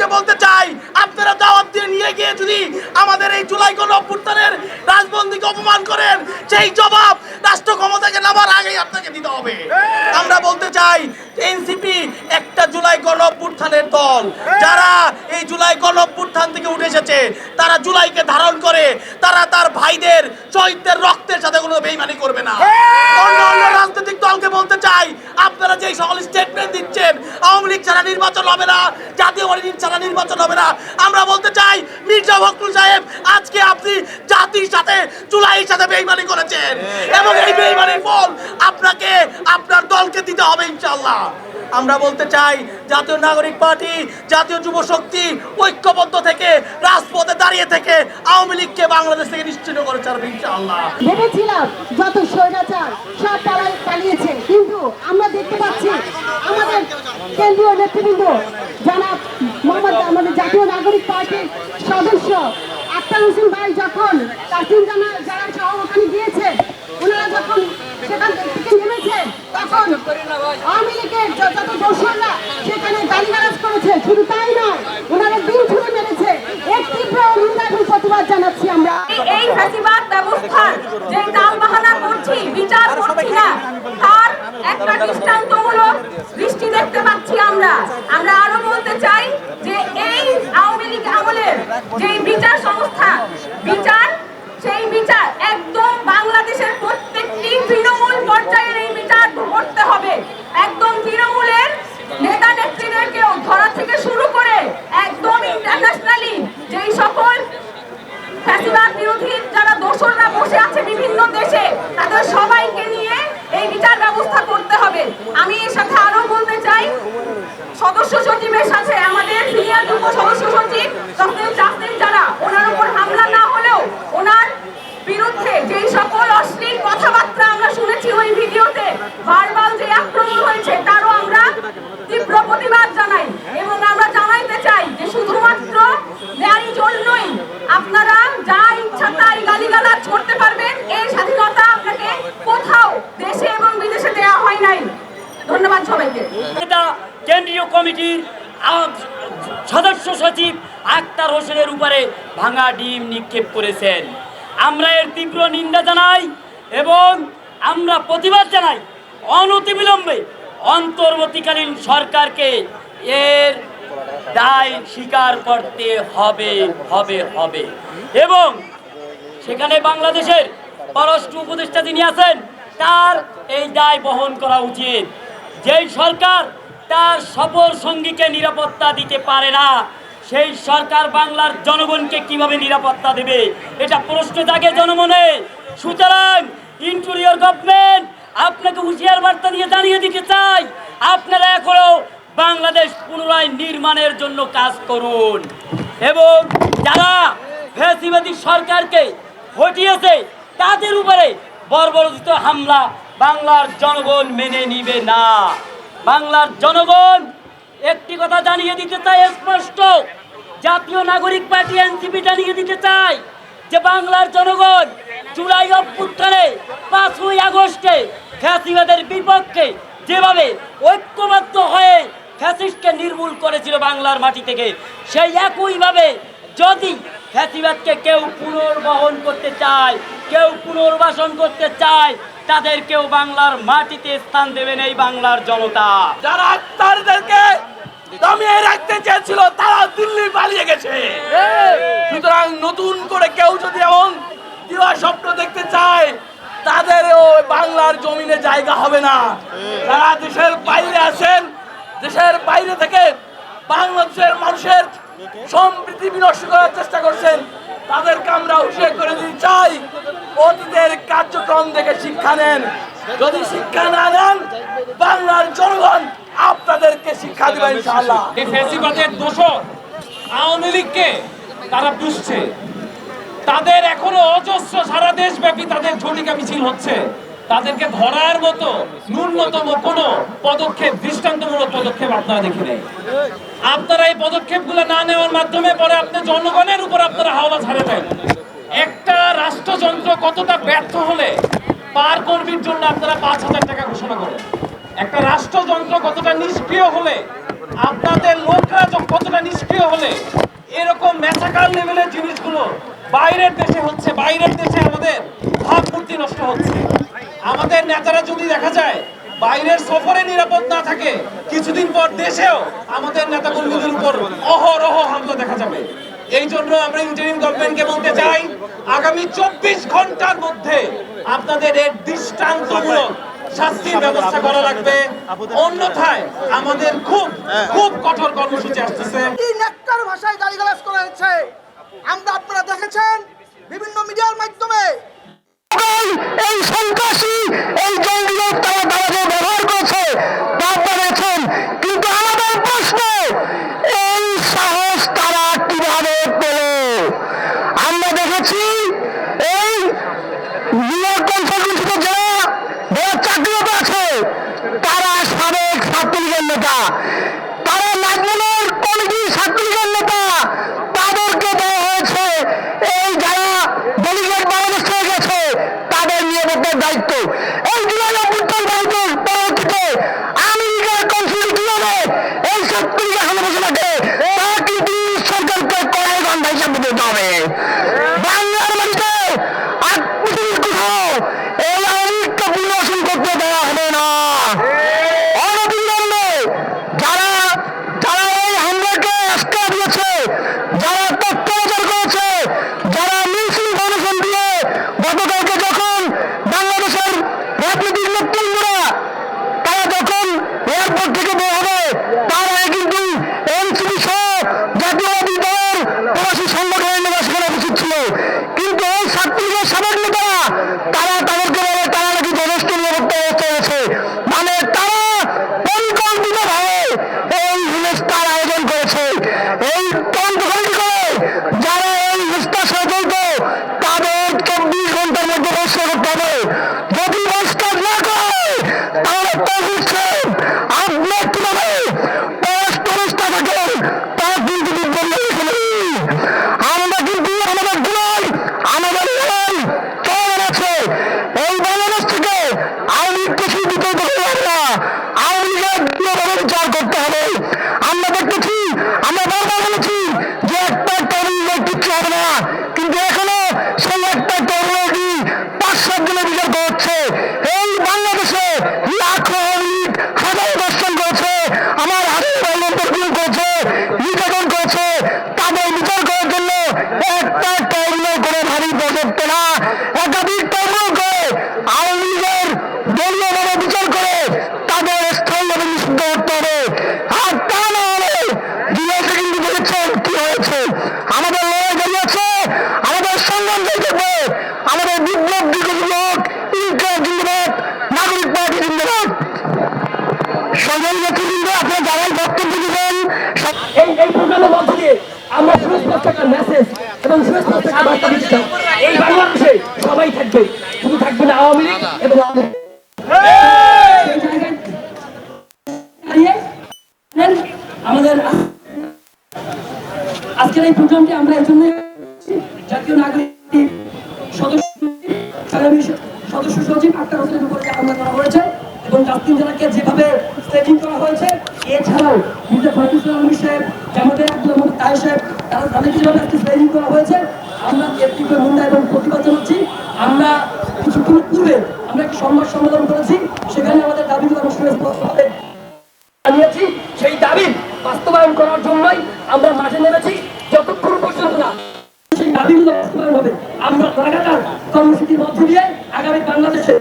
প্রশাসনকে বলতে চাই, আপনারা দাওয়াত দিয়ে নিয়ে গিয়ে যদি আমাদের এই জুলাই গণ অভ্যুত্থানের রাজবন্দীকে অপমান করেন, সেই জবাব রাষ্ট্র ক্ষমতাকে নামার আগেই আপনাকে দিতে হবে। আমরা বলতে চাই, এনসিপি একটা জুলাই গণ অভ্যুত্থানের দল। যারা এই জুলাই গণ অভ্যুত্থান থেকে এসেছে তারা জুলাইকে ধারণ করে তারা তার ভাইদের শহীদদের রক্তের সাথে কোনো বেইমানি করবে না। অন্য অন্য রাজনৈতিক দলকে বলতে চাই আপনারা যেই সকল স্টেটমেন্ট দিচ্ছেন আওয়ামী লীগ ছাড়া নির্বাচন হবে না জাতীয় পার্টি ছাড়া নির্বাচন হবে না আমরা বলতে চাই মির্জা ফখরুল সাহেব আজকে আপনি জাতির সাথে জুলাইয়ের সাথে বেইমানি করেছেন। এবং এই বেইমানির ফল আপনাকে আপনার দলকে দিতে হবে ইনশাল্লাহ আমরা বলতে চাই, জাতীয় নাগরিক পার্টি, জাতীয় যুব শক্তি ঐক্যবদ্ধ থেকে, রাজপথে দাঁড়িয়ে থেকে আওয়ামী লীগকে বাংলাদেশ থেকে নিশ্চিত করে ছাড়বে ইনশাআল্লাহ। ভেবেছিলাম যত স্বৈরাচার সব পালিয়েছে, কিন্তু আমরা দেখতে পাচ্ছি আমাদের কেন্দ্রীয় নেতৃবৃন্দ মোহাম্মদ আমাদের জাতীয় নাগরিক পার্টির সদস্য আক্তার হোসেন ভাই যখন জানা যারা সহ ওখানে গিয়েছেন ওনারা যখন নেমেছেন আওয়ামী লীগের যত যত সেখানে গালিগালাজ করেছে, শুধু তাই নয়, ওনারা দিন ছুড়ে মেরেছে। এর তীব্র প্রতিবাদ জানাচ্ছি আমরা। এই ফ্যাসিবাদ ব্যবস্থার যে টালবাহানা করছি, বিচার করছি না, তার একটা দৃষ্টান্তমূলক দৃষ্টি দেখতে পাচ্ছি আমরা। আমরা আরও বলতে চাই যে এই আওয়ামী লীগ আমলের যে বিচার সংস্থা, বিচার সেই বিচার একদম বাংলাদেশের প্রত্যেকটি তৃণমূল পর্যায়ের এই বিচার করতে হবে। একদম তৃণমূলের নেতা নেত্রীদেরকেও ধরা থেকে শুরু করে একদম ইন্টারন্যাশনালি যেই সকল ফ্যাসিবাদ বিরোধী যারা দোসররা বসে আছে বিভিন্ন দেশে, তাদের সবাইকে নিয়ে এই বিচার ব্যবস্থা করতে হবে। আমি এর সাথে আরও বলতে চাই, সদস্য সচিবের সাথে আমাদের সিনিয়র যুব সদস্য সচিব ডক্টর জাসমিন যারা ওনার উপর হামলা না হলেও ওনার বিরুদ্ধে যেই সকল অশ্লীল কথাবার্তা আমরা শুনেছি ওই ভিডিওতে ভার্বাল যে আক্রমণ হয়েছে, তারও আমরা তীব্র প্রতিবাদ জানাই এবং আমরা জানাইতে চাই যে শুধুমাত্র ন্যায় জন্যই আপনারা যা ইচ্ছা তাই গালিগালাজ করতে পারবেন। এই স্বাধীনতা আপনাকে কোথাও দেশে এবং বিদেশে দেওয়া হয় নাই। ধন্যবাদ সবাইকে। নেতা কেন্দ্রীয় কমিটির সদস্য সচিব আক্তার হোসেনের উপরে ভাঙা ডিম নিক্ষেপ করেছেন। আমরা এর তীব্র নিন্দা জানাই এবং আমরা প্রতিবাদ জানাই। অনতিবিলম্বে অন্তর্বর্তীকালীন সরকারকে এর দায় স্বীকার করতে হবে হবে হবে। এবং সেখানে বাংলাদেশের পররাষ্ট্র উপদেষ্টা যিনি আছেন, তার এই দায় বহন করা উচিত। যেই সরকার তার সফর সঙ্গীকে নিরাপত্তা দিতে পারে না, সেই সরকার বাংলার জনগণকে কীভাবে নিরাপত্তা দেবে? এটা প্রশ্ন জাগে জনমনে। সুতরাং ইন্টেরিয়র গভর্নমেন্ট আপনাকে হুঁশিয়ার বার্তা দিয়ে জানিয়ে দিতে চাই, আপনারা এখনও বাংলাদেশ পুনরায় নির্মাণের জন্য কাজ করুন। এবং যারা ফ্যাসিবাদী সরকারকে হটিয়েছে, তাদের উপরে বর্বরচিত হামলা বাংলার জনগণ মেনে নিবে না। বাংলার জনগণ, একটি কথা জানিয়ে দিতে চাই স্পষ্ট, জাতীয় নাগরিক পার্টি এনসিপি জানিয়ে দিতে চাই যে বাংলার জনগণ জুলাই অভ্যুত্থানে পাঁচই আগস্টে ফ্যাসিবাদের বিপক্ষে যেভাবে ঐক্যবদ্ধ হয়ে ফ্যাসিস্টকে নির্মূল করেছিল বাংলার মাটি থেকে, সেই একইভাবে যদি ফ্যাসিবাদকে কেউ পুনর্বহন করতে চায়, কেউ পুনর্বাসন করতে চায়, তাদেরকেও বাংলার মাটিতে স্থান দেবেন এই বাংলার জনতা। যারা আক্তারদেরকে দমিয়ে রাখতে চেয়েছিল তারা দিল্লি পালিয়ে গেছে সুতরাং নতুন করে কেউ যদি এমন দিবা স্বপ্ন দেখতে চায় তাদেরও বাংলার জমিনে জায়গা না। যারা দেশের বাইরে আছেন, দেশের বাইরে থেকে বাংলাদেশের মানুষের সম্প্রীতি বিনষ্ট করার চেষ্টা করছেন, তাদেরকে আমরা হুঁশিয়ার করে দিতে চাই। অতীতের কার্যক্রম থেকে শিক্ষা নেন। যদি শিক্ষা না নেন, বাংলার জনগণ আপনাদেরকে শিক্ষা দেবে ইনশাআল্লাহ। এই ফ্যাসিবাদের দোষর আওয়ামী লীগকে তারা বুঝছে তাদের এখনও অজস্র সারা দেশব্যাপী তাদের ঝটিকা মিছিল হচ্ছে। তাদেরকে ধরার মতো ন্যূনতম কোনো পদক্ষেপ, দৃষ্টান্তমূলক পদক্ষেপ আপনারা দেখি নেই। আপনারা এই পদক্ষেপগুলো না নেওয়ার মাধ্যমে পরে আপনি জনগণের উপর আপনারা হাওলা ছাড়ে দেন। একটা রাষ্ট্রযন্ত্র কতটা ব্যর্থ হলে পার কর্মীর জন্য আপনারা পাঁচ হাজার টাকা ঘোষণা করেন? একটা রাষ্ট্রযন্ত্র কতটা নিষ্ক্রিয় হলে, আপনাদের লোকরা কতটা নিষ্ক্রিয় হলে, এরকম ম্যাচাকার লেভেলের জিনিসগুলো বাইরের দেশে হচ্ছে, বাইরের দেশে আমাদের ভাবমূর্তি নষ্ট হচ্ছে। আমাদের নেতারা যদি দেখা যায় বাইরের সফরে নিরাপদ না থাকে, কিছুদিন পর দেশেও আমাদের নেতা কর্মীদের উপর অহরহ হামলা দেখা যাবে। এই জন্য আমরা ইন্টারিম গভর্নমেন্টকে বলতে চাই, আগামী চব্বিশ ঘণ্টার মধ্যে আপনাদের এর দৃষ্টান্তমূলক শাস্তির ব্যবস্থা করা লাগবে। অন্যথায় আমাদের খুব খুব কঠোর কর্মসূচি আসতেছে। ভাষায় গালিগালাজ করা হয়েছে? আমরা আপনারা দেখেছেন বিভিন্ন মিডিয়ার মাধ্যমে এই সন্ত্রাসী এই জঙ্গিদের তারা তারা ব্যবহার করছে। তা বলেছেন কিন্তু আমাদের প্রশ্ন এই সাহস তারা কীভাবে পেল আমরা দেখেছি এই নিয়োগ কনসালটেন্সিতে যারা যারা চাকরিরত আছে তারা সাবেক ছাত্রলীগের নেতা তারা নাজমুলের কমিটির ছাত্রলীগের নেতা তাদেরকে দেওয়া হয়েছে এই যারা ডেলিগেট বাংলাদেশ থেকে গেছে তাদের নিরাপত্তার দায়িত্ব এই জুলাই অভ্যুত্থান ভারতের পরবর্তীতে আমেরিকার কনসুলেট কীভাবে এই ছাত্রলীগের হামলাকে তা কিন্তু সরকারকে কড়াই গন্ধ দিতে হবে। লীগের বিচার করতে হবে। আমরা দেখতেছি, আমরা বারবার বলেছি যে একটা তরুণ কিচ্ছু হবে না। কিন্তু এখনও সেই একটা তরুণী পাঁচ সাত জনের বিচার করছে এই বাংলাদেশে লাখো হাজার দর্শন করেছে। আমার হাজার করেছে নির্যাতন করেছে তাদের বিচার করার জন্য একটা ট্রাইব্যুনাল করে ভারী প্রযুক্ত না একাধিক ট্রাইব্যুনাল করে আওয়ামী লীগের দলীয় ভাবে বিচার করে তাদের স্থায়ীভাবে নিষিদ্ধ করতে হবে আর তা না হলে বিদেশে কিন্তু দেখেছেন কি হয়েছে? আমাদের লড়াই দাঁড়িয়ে আছে আমাদের সংগ্রাম দেখবে আমাদের বিপ্লব বিগত লোক ইনকার জিন্দাবাদ, নাগরিক পার্টি জিন্দাবাদ। নেতৃবৃন্দ আপনার যারাই বক্তব্য দিবেন এই প্রোগ্রামের মধ্য দিয়ে আমরা সুস্পষ্ট একটা মেসেজ এবং সুস্পষ্ট একটা বার্তা দিতে হোসেনের উপর হামলা করা হয়েছে এবং জেলাকে যেভাবে স্টেজিং করা হয়েছে, এছাড়াও মির্জা আলমী সাহেব আব্দুল মোহাম্মদ তাই সাহেব, তারা যেভাবে আজকে স্টেজিং করা হয়েছে। আমরা এবং প্রতিবাদ জানাচ্ছি। আমরা কিছুক্ষণ পূর্বে আমরা একটি সংবাদ সম্মেলন করেছি, সেখানে আমাদের দাবিগুলো আমরা সুস্পষ্টভাবে জানিয়েছি, সেই দাবি বাস্তবায়ন করার জন্যই আমরা মাঠে নেমেছি, যতক্ষণ পর্যন্ত না সেই দাবিগুলো বাস্তবায়ন হবে। আমরা লাগাতার কর্মসূচির মধ্য দিয়ে আগামী বাংলাদেশে